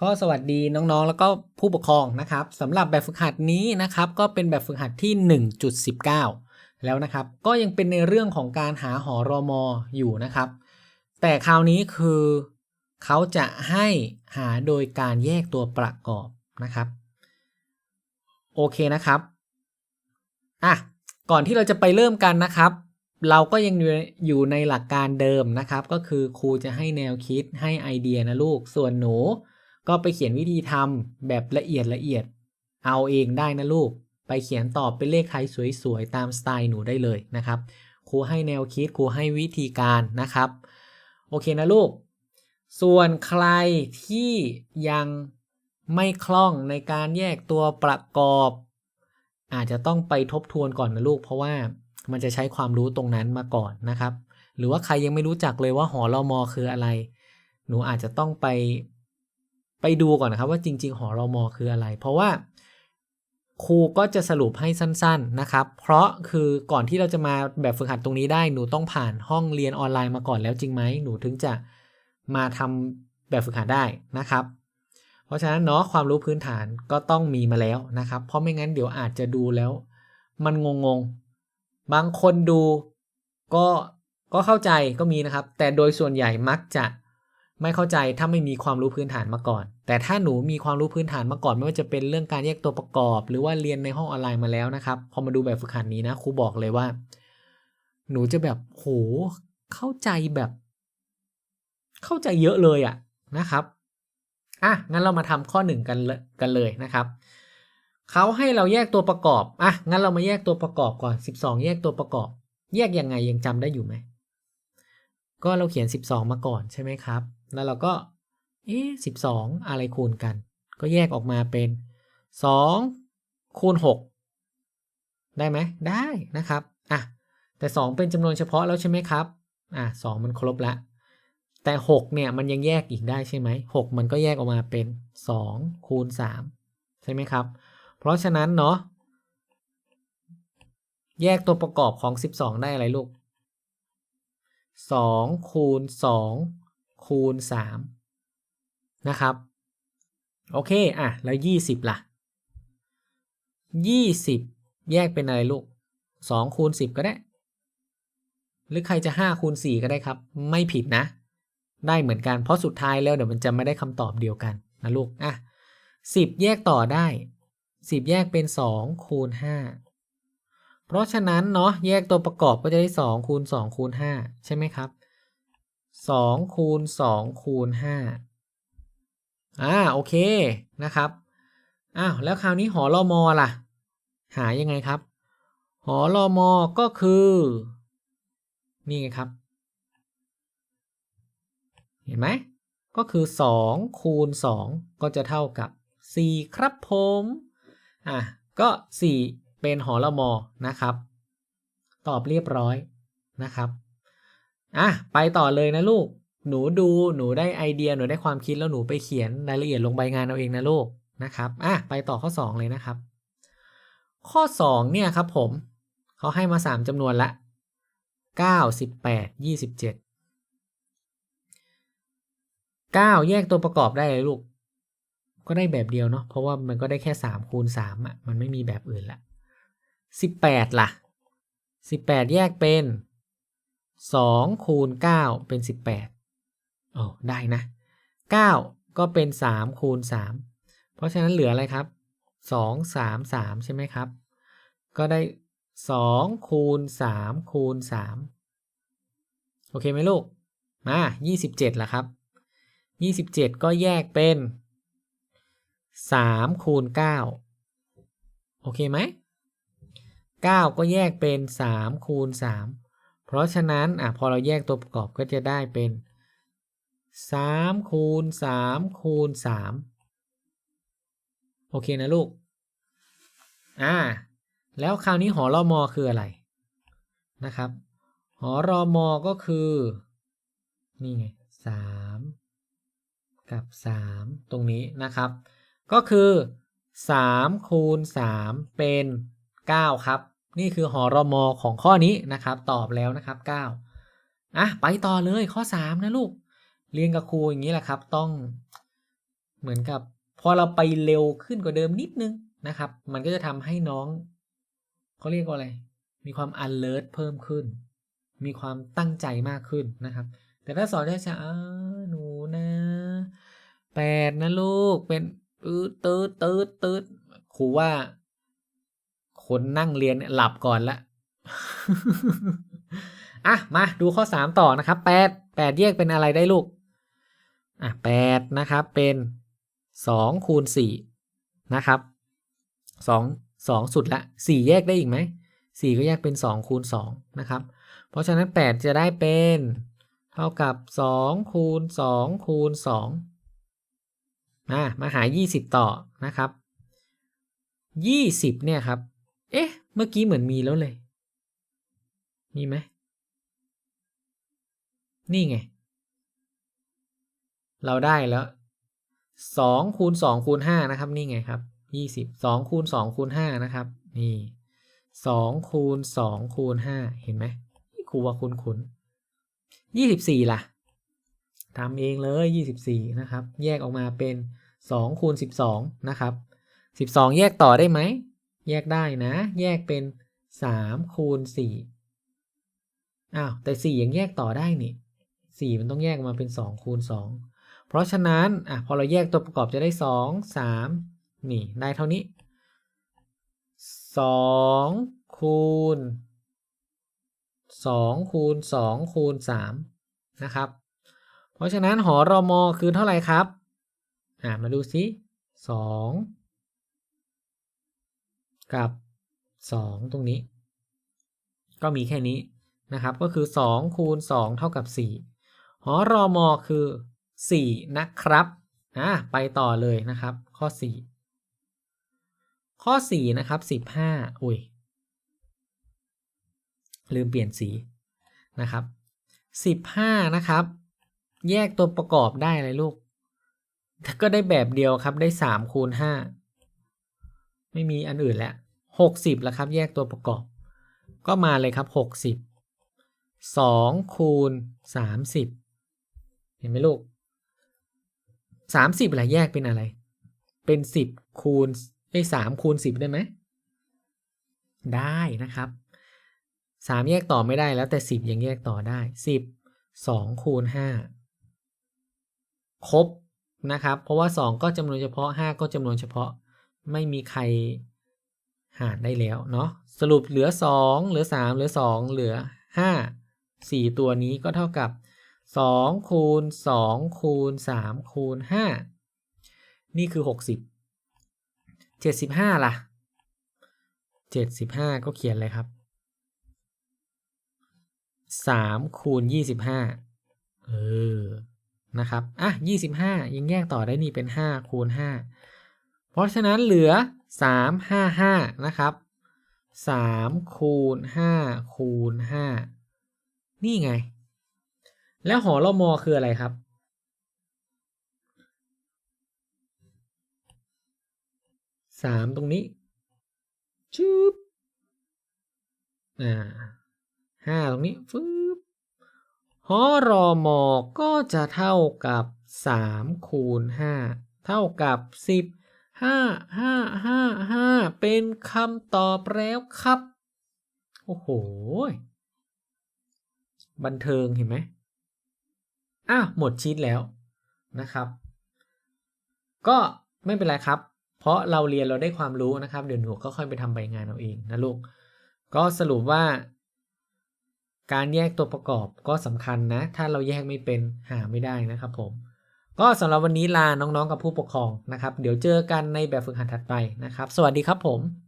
ก็สวัสดีน้องๆ แล้วก็ผู้ปกครองนะครับสำหรับแบบฝึกหัดนี้นะครับ ก็เป็นแบบฝึกหัดที่ 1.19 แล้วนะครับ ก็ยังเป็นในเรื่องของการหาหอรอมออยู่นะครับ แต่คราวนี้คือเขาจะให้หาโดยการแยกตัวประกอบนะครับ โอเคนะครับอะก่อนที่เราจะไปเริ่มกันนะครับ เราก็ยังอยู่อยู่ในหลักการเดิมนะครับ ก็คือครูจะให้แนวคิดให้ไอเดียนะลูกส่วนหนู ก็ไปเขียนวิธีทำแบบละเอียดละเอียด เอาเองได้นะลูก ไปเขียนตอบเป็นเลขไทยสวยๆ ตามสไตล์หนูได้เลยนะครับ ครูให้แนวคิดครูให้วิธีการนะครับ โอเคนะลูก ส่วนใครที่ยังไม่คล่องในการแยกตัวประกอบ อาจจะต้องไปทบทวนก่อนนะลูก เพราะว่ามันจะใช้ความรู้ตรงนั้นมาก่อนนะครับ หรือว่าใครยังไม่รู้จักเลยว่าหอรอมอคืออะไร หนูอาจจะต้องไป ไปดูก่อนนะครับว่าจริง ๆ หอรอมอคืออะไร เพราะว่าครูก็จะสรุปให้สั้น ๆนะครับ เพราะคือก่อนที่เราจะมาแบบฝึกหัดตรงนี้ได้ หนูต้องผ่านห้องเรียนออนไลน์มาก่อนแล้วจริงไหมหนูถึงจะมาทำแบบฝึกหัดได้นะครับ เพราะฉะนั้นเนาะความรู้พื้นฐานก็ต้องมีมาแล้วนะครับ เพราะไม่งั้นเดี๋ยวอาจจะดูแล้ว มันงงๆ บางคนดูก็ก็เข้าใจก็มีนะครับ แต่โดยส่วนใหญ่มักจะ ไม่เข้าใจถ้าไม่มีความรู้พื้นฐานมาก่อน แต่ถ้าหนูมีความรู้พื้นฐานมาก่อน ไม่ว่าจะเป็นเรื่องการแยกตัวประกอบ หรือว่าเรียนในห้องออนไลน์มาแล้วนะครับ พอมาดูแบบฝึกหัดนี้นะครูบอกเลยว่า หนูจะแบบโหเข้าใจแบบ เข้าใจเยอะเลยอะนะครับอะงั้นเรามาทำข้อหนึ่งกันเลยกันเลยนะครับเขาให้เราแยกตัวประกอบอะงั้นเรามาแยกตัวประกอบก่อน 12 แยกตัวประกอบ แยกยังไงยังจำได้อยู่ไหมก็เราเขียน 12 มาก่อนใช่ไหมครับ แล้วเราก็เอ๊ะ12อะไรคูณกัน ก็แยกออกมาเป็น2คูณ6ได้ไหมได้นะครับอะแต่2เป็นจำนวนเฉพาะแล้วใช่ไหมครับอะ2มันครบละแต่ 6 เนี่ย มันยังแยกอีกได้ใช่ไหม6มันก็แยกออกมาเป็น 2 คูณ 3 ใช่ไหมครับ เพราะฉะนั้นเนาะแยกตัวประกอบของ 12 ได้อะไรลูก 2 คูณ 2 คูณ3นะครับโอเคอะแล้ว 20 ล่ะ 20 แยกเป็นอะไรลูก2คูณ10 ก็ได้ หรือใครจะ5คูณ4ก็ได้ครับ ไม่ผิดนะ ได้เหมือนกันเพราะสุดท้ายแล้วเดี๋ยวมันจะไม่ได้คำตอบเดียวกันนะลูกอะ10 แยกต่อได้ 10 แยกเป็น 2 คูณ 5 เพราะฉะนั้นเนาะแยกตัวประกอบก็จะได้ 2 คูณ 2 คูณ 5 ใช่ไหมครับ 2คูณ2คูณ5อ่าโอเคนะครับอ้าวแล้วคราวนี้หอรอมอล่ะ หายังไงครับ หอรอมอก็คือ นี่ไงครับ เห็นไหมก็คือ2คูณ2ก็จะเท่ากับ 4 ครับผมอะก็ 4 เป็นหอละมอนะครับ ตอบเรียบร้อยนะครับ อะไปต่อเลยนะลูก หนูดูหนูได้ไอเดียหนูได้ความคิดแล้วหนูไปเขียนรายละเอียดลงใบงานเอาเองนะลูกนะครับอะไปต่อข้อ 2 เลยนะครับ ข้อ 2 เนี่ยครับผมเขาให้มา 3จำนวนละ 9 18 27 9 แยกตัวประกอบได้เลยลูก ก็ได้แบบเดียวเนาะเพราะว่ามันก็ได้แค่ 3 คูณ3อะมันไม่มีแบบอื่นละ 18 ล่ะ 18 แยกเป็น 2คูณ9เป็น 18โอ้ได้นะ 9 ก็เป็น3คูณ3เพราะฉะนั้นเหลืออะไรครับ 2 3 3 ใช่ไหมครับ ก็ได้ 2 คูณ 3 คูณ 3 โอเคไหมลูก มา 27ล่ะครับ 27 ก็แยกเป็น 3 คูณ 9 โอเคไหม 9 ก็แยกเป็น 3 คูณ 3 ราะฉะนั้นอะพอเราแยกตัวประกอบก็จะได้เป็น3คูณ3คูณ3โอเคนะลูก อ่า แล้วคราวนี้หอรอมอคืออะไรนะครับ หอรอมอก็คือ นี่ไง3กับ 3 ตรงนี้นะครับ ก็คือ3คูณ3เป็น 9 ครับ นี่คือหอรอมอของข้อนี้นะครับ ตอบแล้วนะครับ 9 อะ ไปต่อเลยข้อ 3 นะลูก เรียนกับครูอย่างนี้แหละครับ ต้องเหมือนกับ พอเราไปเร็วขึ้นกว่าเดิมนิดนึงนะครับ มันก็จะทำให้น้องเขาเรียกว่าอะไร มีความ alert เพิ่มขึ้น มีความตั้งใจมากขึ้นนะครับ แต่ถ้าสอนช้าๆอ่าหนูนะแปดนะลูกเป็นตืดตืดตืดตืดครูว่า คนนั่งเรียนเนี่ยหลับก่อนละอะมาดูข้อ3ต่อนะครับ8 8แปดแยกเป็นอะไรได้ลูกอะ8นะครับเป็น2คูณ4นะครับ2 2สุดละ4แยกได้อีกไหม4ก็แยกเป็น2คูณ2นะครับ เพราะฉะนั้น8จะได้เป็นเท่ากับ2คูณ2คูณ2มามาหา20ต่อนะครับ20เนี่ยครับ เอ๊ะ เมื่อกี้เหมือนมีแล้วเลย มีไหม นี่ไง เราได้แล้วสองคูณสองคูณห้านะครับ นี่ไงครับยี่สิบสองคูณสองคูณห้านะครับ นี่สองคูณสองคูณห้าเห็นไหมครูว่าคุ้นคุ้นยี่สิบสี่ล่ะทำเองเลยยี่สิบสี่นะครับ แยกออกมาเป็นสองคูณสิบสองนะครับสิบสองแยกต่อได้ไหม แยกได้นะ แยกเป็นสามคูณสี่อ้าว แต่สี่ยังแยกต่อได้นี่สี่มันต้องแยกออกมาเป็นสองคูณสองเพราะฉะนั้น อะ พอเราแยกตัวประกอบจะได้สองสามนี่ ได้เท่านี้สองคูณสองคูณสองคูณสามนะครับ เพราะฉะนั้นหอรอมอคือเท่าไหร่ครับ อะมาดูซิสอง กับสองตรงนี้ ก็มีแค่นี้นะครับ ก็คือ 2 คูณ 2 เท่ากับ 4 หอรอมอคือ 4 นะครับอะไปต่อเลยนะครับ ข้อ 4 ข้อ 4 นะครับ 15 อุ้ย ลืมเปลี่ยนสีนะครับ 15 นะครับ แยกตัวประกอบได้เลยลูก ก็ได้แบบเดียวครับได้ 3 คูณ 5 ไม่มีอันอื่นแล้ว60แล้วครับ แยกตัวประกอบ ก็มาเลยครับ60 2คูณ30เห็นไหมลูก30อะไรแยกเป็นอะไร เป็น10คูณไอ้3คูณ10ได้ไหมได้นะครับ3แยกต่อไม่ได้แล้วแต่10ยังแยกต่อได้10 2คูณ5ครบนะครับ เพราะว่า 2 ก็จำนวนเฉพาะ 5 ก็จำนวนเฉพาะ ไม่มีใครหารได้แล้วเนาะสรุปเหลือ 2 เหลือ 3 เหลือ 2 เหลือ 5 4 ตัวนี้ก็เท่ากับ 2 คูณ 2 คูณ 3 คูณ 5 นี่คือ 60 75 ล่ะ 75 ก็เขียนเลยครับ 3 คูณ 25 เออ นะครับ อะ 25 ยังแยกต่อได้นี่เป็น 5 คูณ 5 เพราะฉะนั้นเหลือ 3 5 5 นะครับ 3 คูณ 5 คูณ 5 นี่ไง แล้วหอรอมอคืออะไรครับสามตรงนี้ชืบอ่าห้าตรงนี้ฟึบหอรอมอก็จะเท่ากับสามคูณห้าเท่ากับสิบ ห้าห้าห้าห้าเป็นคำตอบแล้วครับ โอ้โห บันเทิงเห็นไหมอ้าวหมดชีตแล้วนะครับ ก็ไม่เป็นไรครับ เพราะเราเรียนเราได้ความรู้นะครับ เดี๋ยวหนูก็ค่อยไปทำใบงานเอาเองนะลูก ก็สรุปว่าการแยกตัวประกอบก็สำคัญนะ ถ้าเราแยกไม่เป็นหาไม่ได้นะครับผม ก็สำหรับวันนี้ลาน้องๆกับผู้ปกครองนะครับ เดี๋ยวเจอกันในแบบฝึกหัดถัดไปนะครับ สวัสดีครับผม